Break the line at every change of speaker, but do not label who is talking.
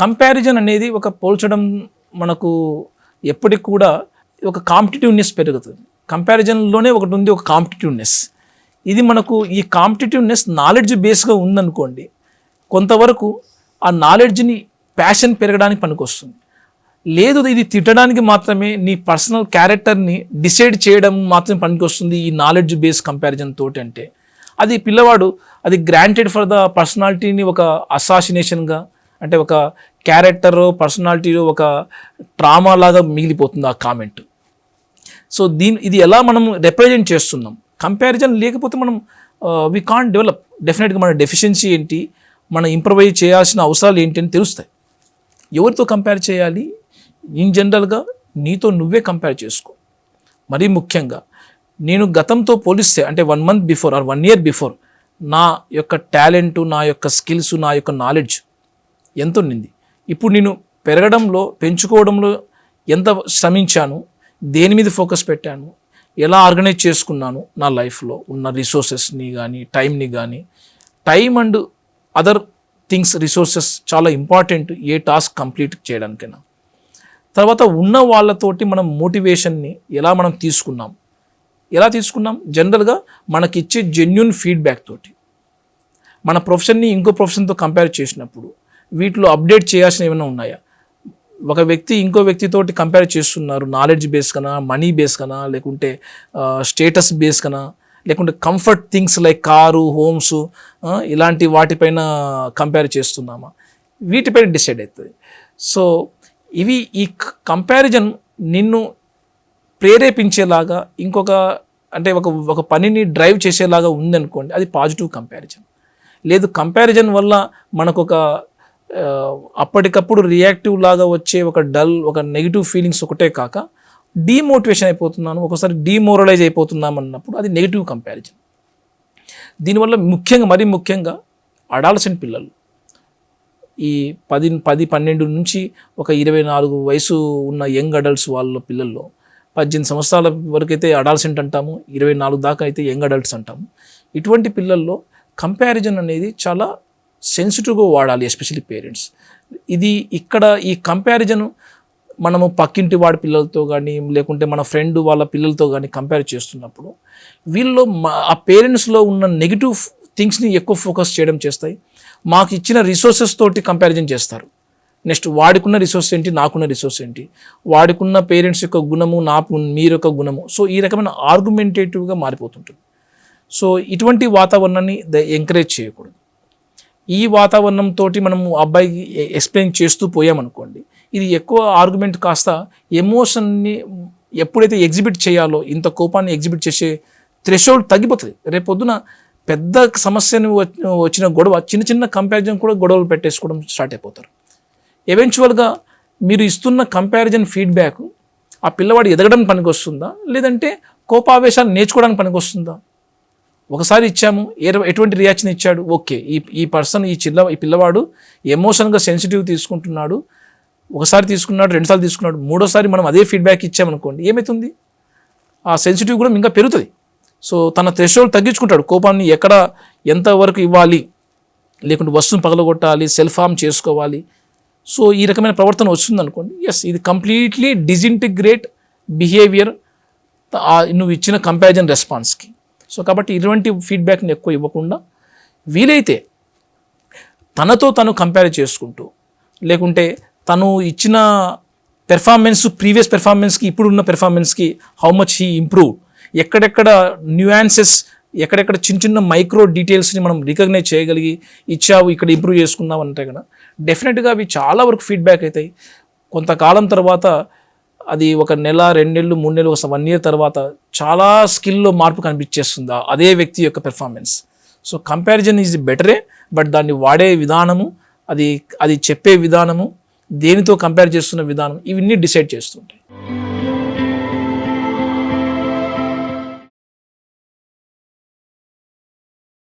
Comparison అనేది ఒక పోల్చడం మనకు ఎప్పటికి కూడా ఒక కాంపిటేటివ్నెస్ పెరుగుతుంది. కంపారిజన్లోనే ఒకటి ఉంది ఒక కాంపిటేటివ్నెస్ ఇది మనకు ఈ కాంపిటేటివ్నెస్ నాలెడ్జ్ బేస్గా ఉందనుకోండి కొంతవరకు ఆ నాలెడ్జ్ని ప్యాషన్ పెరగడానికి పనికొస్తుంది. లేదు ఇది తిట్టడానికి మాత్రమే నీ పర్సనల్ క్యారెక్టర్ని డిసైడ్ చేయడం మాత్రమే పనికొస్తుంది ఈ నాలెడ్జ్ బేస్ కంపారిజన్ తోటి అంటే. అది పిల్లవాడు అది గ్రాంటెడ్ ఫర్ ద పర్సనాలిటీని ఒక అసాసినేషన్గా అంటే ఒక క్యారెక్టర్ పర్సనాలిటీలో ఒక ట్రామా లాగా మిగిలిపోతుంది ఆ కామెంట్ సో దీని ఇది ఎలా మనం రిప్రజెంట్ చేస్తున్నాం? కంపారిజన్ లేకపోతే మనం వి కాన్ డెవలప్ డెఫినెట్గా మన డెఫిషియన్సీ ఏంటి? మనం ఇంప్రవైజ్ చేయాల్సిన అవసరాలు ఏంటి అని తెలుస్తాయి. ఎవరితో కంపేర్ చేయాలి? ఇన్ జనరల్గా నీతో నువ్వే కంపేర్ చేసుకో. మరీ ముఖ్యంగా నేను గతంతో పోలిస్తే అంటే one month before or one year before నా యొక్క టాలెంటు నా యొక్క స్కిల్స్ నా యొక్క నాలెడ్జ్ ఎంత ఉండింది? ఇప్పుడు నేను పెరగడంలో పెంచుకోవడంలో ఎంత శ్రమించాను దేని మీద ఫోకస్ పెట్టాను ఎలా ఆర్గనైజ్ చేసుకున్నాను నా లైఫ్లో ఉన్న రిసోర్సెస్ని కానీ టైంని కానీ time and other things resources చాలా ఇంపార్టెంట్ ఏ టాస్క్ కంప్లీట్ చేయడానికైనా. తర్వాత ఉన్న వాళ్ళతోటి మనం మోటివేషన్ని ఎలా మనం తీసుకున్నాం? ఎలా తీసుకున్నాం? జనరల్గా మనకిచ్చే జెన్యున్ ఫీడ్బ్యాక్ తోటి. మన ప్రొఫెషన్ని ఇంకో ప్రొఫెషన్తో కంపేర్ చేసినప్పుడు వీటిలో అప్డేట్ చేయాల్సిన ఏమైనా ఉన్నాయా? ఒక వ్యక్తి ఇంకో వ్యక్తితోటి కంపేర్ చేస్తున్నారు. నాలెడ్జ్ బేస్ కనా మనీ బేస్ కనా లేకుంటే స్టేటస్ బేస్ కనా లేకుంటే comfort things like car homes ఇలాంటి వాటిపైన కంపేర్ చేస్తున్నామా? వీటిపైన డిసైడ్ అవుతుంది. సో ఇవి ఈ కంపారిజన్ నిన్ను ప్రేరేపించేలాగా ఇంకొక అంటే ఒక ఒక పనిని డ్రైవ్ చేసేలాగా ఉందనుకోండి అది పాజిటివ్ కంపారిజన్ లేదు కంపారిజన్ వల్ల మనకు ఒక అప్పటికప్పుడు రియాక్టివ్ లాగా వచ్చే ఒక డల్ ఒక నెగిటివ్ ఫీలింగ్స్ ఒకటే కాక డీమోటివేషన్ అయిపోతున్నాను ఒకసారి డీమోరలైజ్ అయిపోతున్నాం అన్నప్పుడు అది నెగిటివ్ కంపారిజన్ దీనివల్ల ముఖ్యంగా మరీ ముఖ్యంగా అడాల్సిన పిల్లలు. ఈ పది పది పన్నెండు నుంచి ఒక ఇరవై నాలుగు వయసు ఉన్న యంగ్ అడల్ట్స్ వాళ్ళ పిల్లల్లో పద్దెనిమిది సంవత్సరాల వరకు అయితే అడాల్సెంట్ అంటాము ఇరవై నాలుగు దాకా అయితే యంగ్ అడల్ట్స్ అంటాము. ఇటువంటి పిల్లల్లో కంపారిజన్ అనేది చాలా సెన్సిటివ్గా వాడాలి ఎస్పెషల్లీ పేరెంట్స్. ఇది ఇక్కడ ఈ కంపారిజన్ మనము పక్కింటి వాడి పిల్లలతో కానీ లేకుంటే మన ఫ్రెండ్ వాళ్ళ పిల్లలతో కానీ కంపేర్ చేస్తున్నప్పుడు వీళ్ళు మా- ఆ పేరెంట్స్లో ఉన్న నెగిటివ్ థింగ్స్ని ఎక్కువ ఫోకస్ చేయడం చేస్తాయి. మాకు ఇచ్చిన రిసోర్సెస్ తోటి కంపారిజన్ చేస్తారు. నెక్స్ట్ వాడుకున్న రిసోర్స్ ఏంటి నాకున్న రిసోర్స్ ఏంటి? వాడికున్న పేరెంట్స్ యొక్క గుణము నా మీరు యొక్క గుణము. సో ఈ రకమైన ఆర్గ్యుమెంటేటివ్గా మారిపోతుంటుంది. సో ఇటువంటి వాతావరణాన్ని ఎంకరేజ్ చేయకూడదు. ఈ వాతావరణంతో మనము అబ్బాయికి ఎక్స్ప్లెయిన్ చేస్తూ పోయామనుకోండి ఇది ఎక్కువ ఆర్గ్యుమెంట్ కాస్త ఎమోషన్ని ఎప్పుడైతే ఎగ్జిబిట్ చేయాలో ఇంత కోపాన్ని ఎగ్జిబిట్ చేసే థ్రెషోల్డ్ తగ్గిపోతుంది. రేపొద్దున పెద్ద సమస్యను వచ్చి- వచ్చిన గొడవ చిన్న చిన్న కంపారిజన్ కూడా గొడవలు పెట్టేసుకోవడం స్టార్ట్ అయిపోతారు. ఎవెన్చువల్గా మీరు ఇస్తున్న కంపారిజన్ ఫీడ్బ్యాక్ ఆ పిల్లవాడు ఎదగడానికి పనికొస్తుందా? లేదంటే కోపావేశాలు నేర్చుకోవడానికి పనికొస్తుందా? ఒకసారి ఇచ్చాము ఎటువంటి రియాక్షన్ ఇచ్చాడు? ఓకే. ఈ ఈ పర్సన్ ఈ చిల్ల ఈ పిల్లవాడు ఎమోషన్గా సెన్సిటివ్ తీసుకుంటున్నాడు. ఒకసారి తీసుకున్నాడు రెండుసార్లు తీసుకున్నాడు మూడోసారి మనం అదే ఫీడ్బ్యాక్ ఇచ్చామనుకోండి ఏమవుతుంది ఆ సెన్సిటివ్ కూడా ఇంకా పెరుగుతుంది. సో తన థ్రెషోల్డ్ తగ్గించుకుంటాడు. కోపాన్ని ఎక్కడ ఎంతవరకు ఇవ్వాలి? లేకుంటే వస్తువును పగలగొట్టాలి సెల్ఫ్ హార్మ్ చేసుకోవాలి. సో ఈ రకమైన ప్రవర్తన వస్తుంది అనుకోండి ఎస్ ఇది కంప్లీట్లీ డిజింటిగ్రేట్ బిహేవియర్ నువ్వు ఇచ్చిన కంపారిజన్ రెస్పాన్స్కి సో కాబట్టి ఇటువంటి ఫీడ్బ్యాక్ని ఎక్కువ ఇవ్వకుండా వీలైతే తనతో తను కంపేర్ చేసుకుంటూ లేకుంటే తను ఇచ్చిన పెర్ఫార్మెన్స్ ప్రీవియస్ పెర్ఫార్మెన్స్కి ఇప్పుడున్న పెర్ఫార్మెన్స్కి హౌ మచ్ హీ ఇంప్రూవ్ ఎక్కడెక్కడ న్యూయాన్సెస్ ఎక్కడెక్కడ చిన్న చిన్న మైక్రో డీటెయిల్స్ని మనం రికగ్నైజ్ చేయగలిగి ఇచ్చావు ఇక్కడ ఇంప్రూవ్ చేసుకున్నావు అంటే కదా డెఫినెట్గా అవి చాలా వరకు ఫీడ్బ్యాక్ అవుతాయి. కొంతకాలం తర్వాత అది ఒక నెల రెండు నెలలు మూడు నెలలు ఒక వన్ ఇయర్ తర్వాత చాలా స్కిల్లో మార్పు కనిపించేస్తుంది? అదే వ్యక్తి యొక్క పెర్ఫార్మెన్స్ సో కంపారిజన్ ఈజ్ బెటరే బట్ దాన్ని వాడే విధానము అది అది చెప్పే విధానము దేనితో కంపేర్ చేస్తున్న విధానం ఇవన్నీ డిసైడ్ చేస్తుంటాయి.